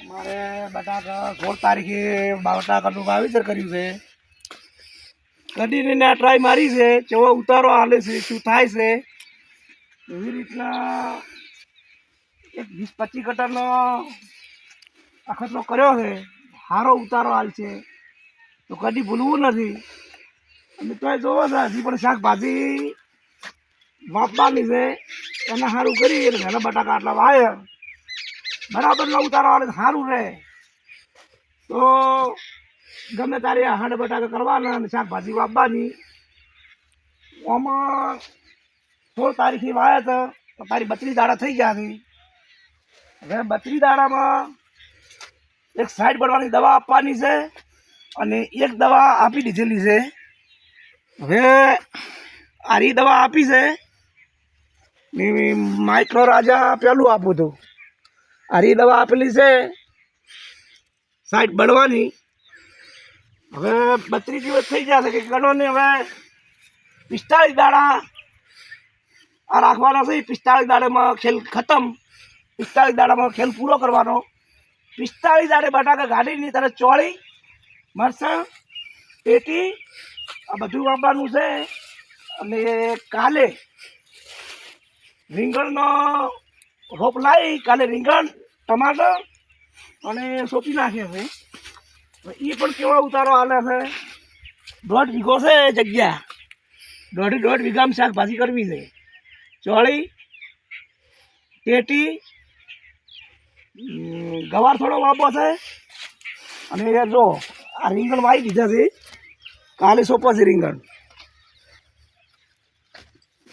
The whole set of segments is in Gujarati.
અમારે બટાકા સોળ તારીખે બટાકાનું વાવેતર કર્યું છે. કદીને ટ્રાય મારી છે, કેવો ઉતારો હાલે છે, શું થાય છે. એવી રીતના એક વીસ પચીસ કટરનો અખતનો કર્યો છે. સારો ઉતારો હાલ છે. તો કદી ભૂલવું નથી. અને તોય જોવો છે, હજી પણ શાકભાજી વાપવાની છે. એને સારું કરી અને ઘણા બટાકા આટલા વાય બરાબરનો ઉતારો આવે સારું રહે. તો ગમે તારે હાંડ બટાકા કરવાના અને શાકભાજી વાપવાની આમાં સોળ તારીખે વાયા તો તારી બત્રી દાડા થઈ ગયા હતી હવે બત્રી દાડામાં એક સાઈડ પડવાની દવા આપવાની છે અને એક દવા આપી દીધેલી છે. હવે આરી દવા આપી છે. ને માઇક્રો રાજા પેલું આપું હતું આરી દવા આપેલી છે. સાઈડ બળવાની. હવે બત્રીસ દિવસ થઈ જશે કે ગણો ને હવે પિસ્તાળીસ દાડા આ રાખવાના છે. પિસ્તાળીસ દાડામાં ખેલ ખતમ. પિસ્તાળીસ દાડામાં ખેલ પૂરો કરવાનો. પિસ્તાળીસ દાડે બટાકા ગાડીની તરફ ચોળી, મરસાં, પેટી, આ બધું વાપરવાનું છે. અને કાલે રીંગણનો રોપ લાવી, કાલે રીંગણ ટમાટર અને સોંપી નાખે છે. એ પણ કેવો ઉતારો હાલે છે? દોઢ વીઘો છે જગ્યા. દોઢ દોઢ વીઘામાં શાકભાજી કરવી છે. ચોળી, પેટી ગવાર થોડો વાપો છે. અને જો, આ રીંગણ વાવી દીધા છે. કાલે સોપો છે રીંગણ.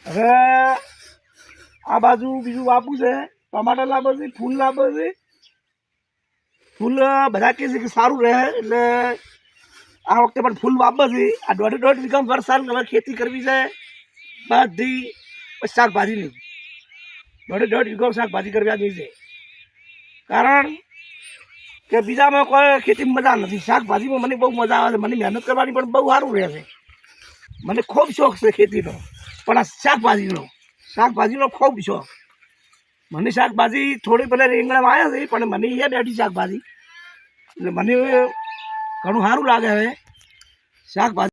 હવે આ બાજુ બીજું વાપું છે. ટમાટર લાવે છે, ફૂલ લાવે છે. ફૂલ બધા કહે છે કે સારું રહે, એટલે આ વખતે પણ ફૂલ વાપે છે. આ દોઢ દોઢ વીઘા વરસાદ હવે ખેતી કરવી છે, બધી શાકભાજીની દોઢ દોઢ વીઘા શાકભાજી કરવા જેવી છે. કારણ કે બીજામાં કોઈ ખેતીમાં મજા નથી. શાકભાજીમાં મને બહુ મજા આવે છે. મને મહેનત કરવાની પણ બહુ સારું રહે છે. મને ખૂબ શોખ છે ખેતીનો. પણ આ શાકભાજીનો શાકભાજીનો ખૂબ શોખ. મને શાકભાજી થોડી પહેલાં રીંગણામાં આવ્યા છે, પણ મને એ બેઠી શાકભાજી. એટલે મને ઘણું સારું લાગે હવે. શાકભાજી